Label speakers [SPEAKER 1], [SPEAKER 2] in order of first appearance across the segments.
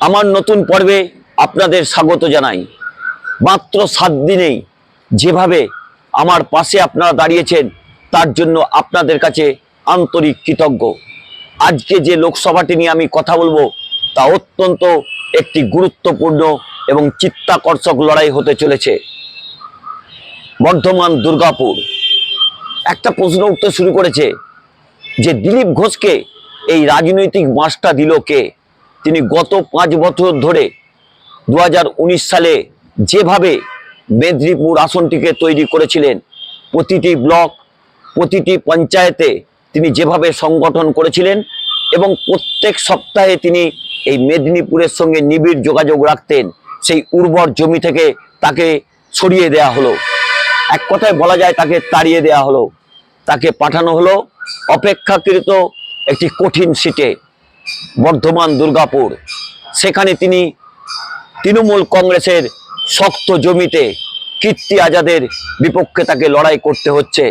[SPEAKER 1] আমার নতুন পর্বে আপনাদের স্বাগত জানাই। মাত্র সাত দিনেই যেভাবে আমার পাশে আপনারা দাঁড়িয়েছেন, তার জন্য আপনাদের কাছে আন্তরিক কৃতজ্ঞ। আজকে যে লোকসভাটি নিয়ে আমি কথা বলব, তা অত্যন্ত একটি গুরুত্বপূর্ণ এবং চিত্তাকর্ষক লড়াই হতে চলেছে। বর্ধমান দুর্গাপুর। একটা প্রশ্ন উঠতে শুরু করেছে যে, দিলীপ ঘোষকে এই রাজনৈতিক মাসটা দিল কে? তিনি গত পাঁচ বছর ধরে দু হাজার উনিশ সালে যেভাবে মেদিনীপুর আসনটিকে তৈরি করেছিলেন, প্রতিটি ব্লক, প্রতিটি পঞ্চায়েতে তিনি যেভাবে সংগঠন করেছিলেন এবং প্রত্যেক সপ্তাহে তিনি এই মেদিনীপুরের সঙ্গে নিবিড় যোগাযোগ রাখতেন, সেই উর্বর জমি থেকে তাকে সরিয়ে দেয়া হলো। এক কথায় বলা যায় তাকে তাড়িয়ে দেয়া হলো, তাকে পাঠানো হলো। অপেক্ষাকৃত একটি কঠিন সিটে। বর্ধমান, দুর্গাপুর। সেখানে তিনি তৃণমূল কংগ্রেসের শক্ত জমিতে কীর্তি আজাদের বিপক্ষে তাকে লড়াই করতে হচ্ছে।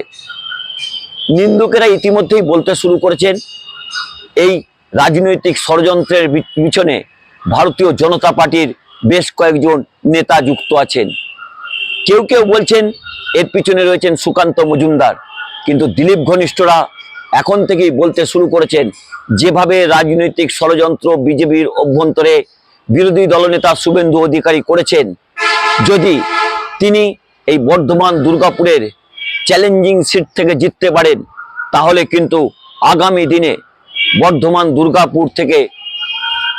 [SPEAKER 1] নিন্দুকেরা ইতিমধ্যেই বলতে শুরু করেছেন, এই রাজনৈতিক ষড়যন্ত্রের পিছনে ভারতীয় জনতা পার্টির বেশ কয়েকজন নেতা যুক্ত আছেন। কেউ কেউ বলছেন, এর পিছনে রয়েছেন সুকান্ত মজুমদার। কিন্তু দিলীপ ঘনিষ্ঠরা এখন থেকেই বলতে শুরু করেছেন যেভাবে রাজনৈতিক ষড়যন্ত্র বিজেপির অভ্যন্তরে বিরোধী দলনেতা শুভেন্দু অধিকারী করেছেন, যদি তিনি এই বর্ধমান দুর্গাপুরের চ্যালেঞ্জিং সিট থেকে জিততে পারেন, তাহলে কিন্তু আগামী দিনে বর্ধমান দুর্গাপুর থেকে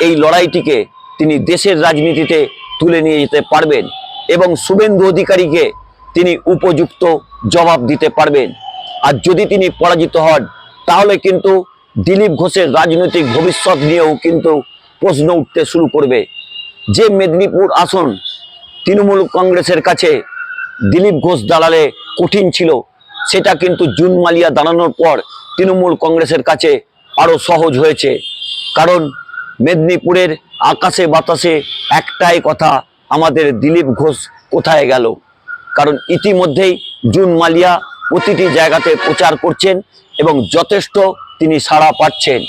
[SPEAKER 1] এই লড়াইটিকে তিনি দেশের রাজনীতিতে তুলে নিয়ে যেতে পারবেন এবং শুভেন্দু অধিকারীকে তিনি উপযুক্ত জবাব দিতে পারবেন। আর যদি তিনি পরাজিত হন, তাহলে কিন্তু দিলীপ ঘোষের রাজনৈতিক ভবিষ্যৎ নিয়েও কিন্তু প্রশ্ন উঠতে শুরু করবে। যে মেদিনীপুর আসন তৃণমূল কংগ্রেসের কাছে দিলীপ ঘোষ দাঁড়ালে কঠিন ছিল, সেটা কিন্তু জুন মালিয়া দাঁড়ানোর পর তৃণমূল কংগ্রেসের কাছে আরও সহজ হয়েছে। কারণ মেদিনীপুরের আকাশে বাতাসে একটাই কথা, আমাদের দিলীপ ঘোষ কোথায় গেল? কারণ ইতিমধ্যেই জুন মালিয়া প্রতিটি জায়গাতে প্রচার করছেন এবং যথেষ্ট তিনি সাড়া পাচ্ছেন।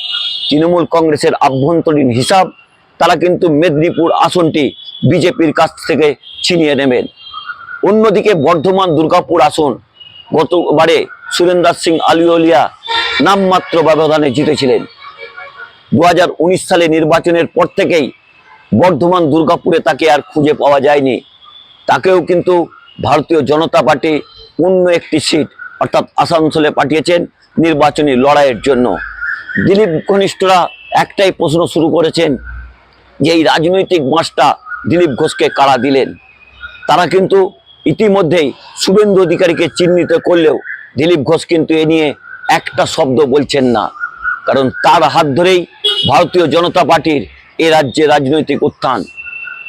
[SPEAKER 1] তৃণমূল কংগ্রেসের আভ্যন্তরীণ হিসাব, তারা কিন্তু মেদিনীপুর আসনটি বিজেপির কাছ থেকে ছিনিয়ে নেবেন। অন্যদিকে বর্ধমান দুর্গাপুর আসন, গতবারে সুরেন্দ্র সিং আলিওলিয়া নামমাত্র ব্যবধানে জিতেছিলেন। দু হাজার উনিশ সালে নির্বাচনের পর থেকেই বর্ধমান দুর্গাপুরে তাকে আর খুঁজে পাওয়া যায়নি। তাকেও কিন্তু ভারতীয় জনতা পার্টি অন্য একটি সিট অর্থাৎ আসানসোলে পাঠিয়েছেন নির্বাচনী লড়াইয়ের জন্য। দিলীপ ঘনিষ্ঠরা একটাই প্রশ্ন শুরু করেছেন যে এই রাজনৈতিক মাসটা দিলীপ ঘোষকে কারা দিলেন? তারা কিন্তু ইতিমধ্যেই শুভেন্দু অধিকারীকে চিহ্নিত করলেও দিলীপ ঘোষ কিন্তু এ নিয়ে একটা শব্দ বলছেন না। কারণ তার হাত ধরেই ভারতীয় জনতা পার্টির এ রাজ্যে রাজনৈতিক উত্থান।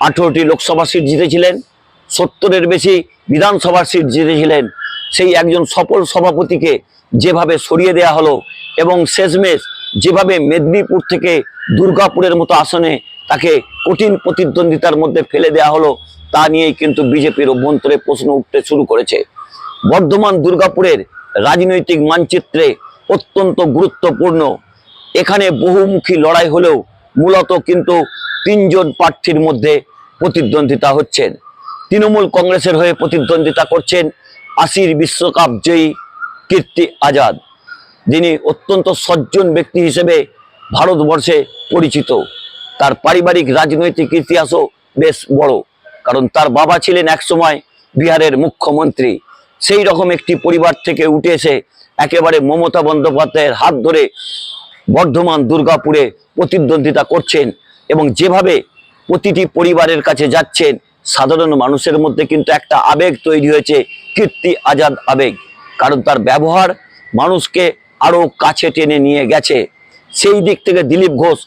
[SPEAKER 1] আঠেরোটি লোকসভা সিট জিতেছিলেন, সত্তরের বেশি বিধানসভার সিট জিতেছিলেন সেই একজন সফল সভাপতিকে যেভাবে সরিয়ে দেয়া হলো এবং শেষমেশ যেভাবে মেদিনীপুর থেকে দুর্গাপুরের মতো আসনে তাকে কঠিন প্রতিদ্বন্দ্বিতার মধ্যে ফেলে দেয়া হলো, তা নিয়েই কিন্তু বিজেপির অভ্যন্তরে প্রশ্ন উঠতে শুরু করেছে। বর্ধমান দুর্গাপুরের রাজনৈতিক মানচিত্রে অত্যন্ত গুরুত্বপূর্ণ। এখানে বহুমুখী লড়াই হলেও মূলত কিন্তু তিনজন প্রার্থীর মধ্যে প্রতিদ্বন্দ্বিতা হচ্ছেন। তৃণমূল কংগ্রেসের হয়ে প্রতিদ্বন্দ্বিতা করছেন আশির বিশ্বকাপ জয়ী কীর্তি আজাদ, যিনি অত্যন্ত সজ্জন ব্যক্তি হিসেবে ভারতবর্ষে পরিচিত। তার পারিবারিক রাজনৈতিক ইতিহাসও বেশ বড়, কারণ তার বাবা ছিলেন একসময় বিহারের মুখ্যমন্ত্রী। সেই রকম একটি পরিবার থেকে উঠে এসে একেবারে মমতা বন্দ্যোপাধ্যায়ের হাত ধরে বর্ধমান, দুর্গাপুরে প্রতিদ্বন্দ্বিতা করছেন এবং যেভাবে প্রতিটি পরিবারের কাছে যাচ্ছেন, সাধারণ মানুষের মধ্যে কিন্তু একটা আবেগ তৈরি হয়েছে কীর্তি আজাদ আবেগ। কারণ তার ব্যবহার মানুষকে আরও কাছে টেনে নিয়ে গেছে। সেই দিক থেকে দিলীপ ঘোষ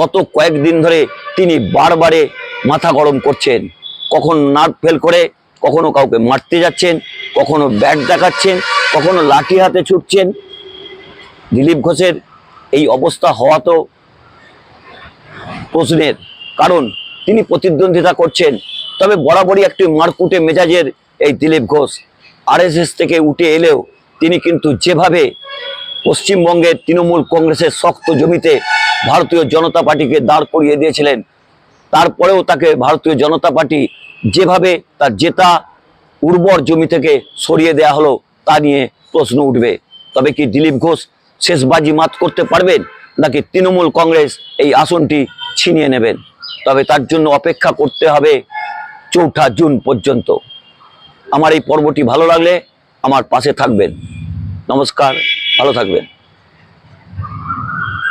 [SPEAKER 1] গত কয়েকদিন ধরে তিনি বারবারে মাথা গরম করছেন। কখন নার্ভ ফেল করে, কখনো কাউকে মারতে যাচ্ছেন, কখনো ব্যাট দেখাচ্ছেন, কখনো লাঠি হাতে ছুটছেন। দিলীপ ঘোষের এই অবস্থা হওয়া তো প্রশ্নের কারণ তিনি প্রতিদ্বন্দ্বিতা করছেন। তবে বরাবরই একটি মারকুটে মেজাজের এই দিলীপ ঘোষ। আরএসএস থেকে উঠে এলেও তিনি কিন্তু যেভাবে পশ্চিমবঙ্গের তৃণমূল কংগ্রেসের শক্ত জমিতে ভারতীয় জনতা পার্টিকে দাঁড় করিয়ে দিয়েছিলেন, তারপরেও তাকে ভারতীয় জনতা পার্টি যেভাবে তার জেতা উর্বর জমি থেকে সরিয়ে দেয়া হলো, তা নিয়ে প্রশ্ন উঠবে। তবে কি দিলীপ ঘোষ শেষ বাজি মাত করতে পারবেন, নাকি তৃণমূল কংগ্রেস এই আসনটি ছিনিয়ে নেবেন? তবে তার জন্য অপেক্ষা করতে হবে চৌঠা জুন পর্যন্ত। আমার এই পর্বটি ভালো লাগলে আমার পাশে থাকবেন। নমস্কার ভালো থাকবেন।